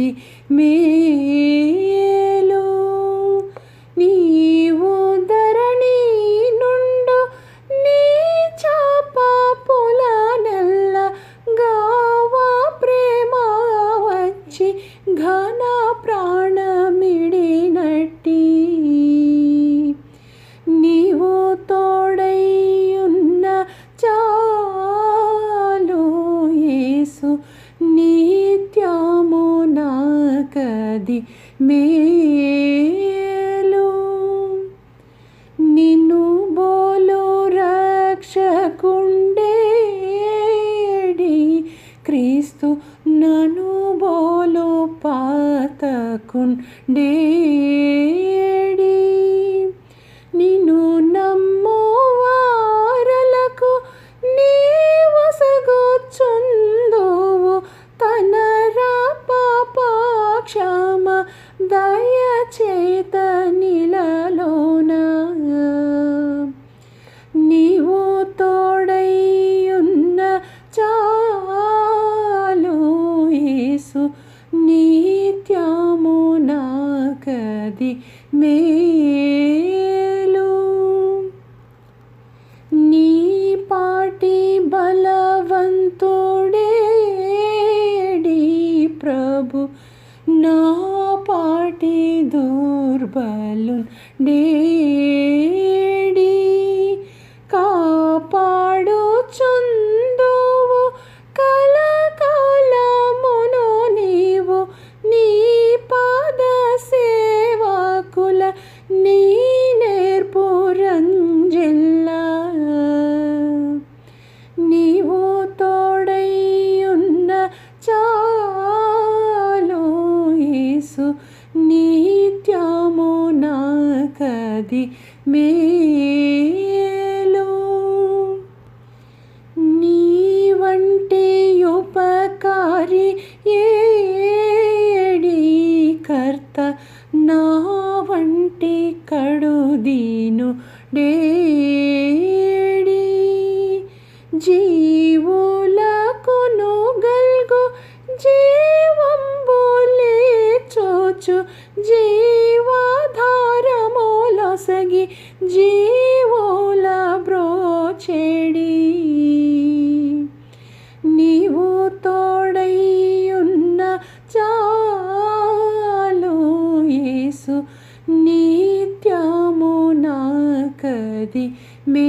నాకది మేలు నిన్ను బోలు రక్షకుండేడి క్రీస్తు నను బోలు పాతకుండే పాపక్షమ దయచేత నిలలోన నీవు తోడైయున్న చాలు యేసు నిత్యము నాకది మేలు నీ పాటి బలవంతుడేడి ప్రభు నా காட்டி தூர்பலும் டே నాకది మేలు. నీ వంటి ఉపకారి ఏడి కర్త నా వంటి కడుదీను డేడి. జీవులకును గల్గు జీవంబులే చోచు జీ జీవోల బ్రోచెడి. నీవు తోడయ్యున్న చాలు యేసు నిత్యము నాకది మే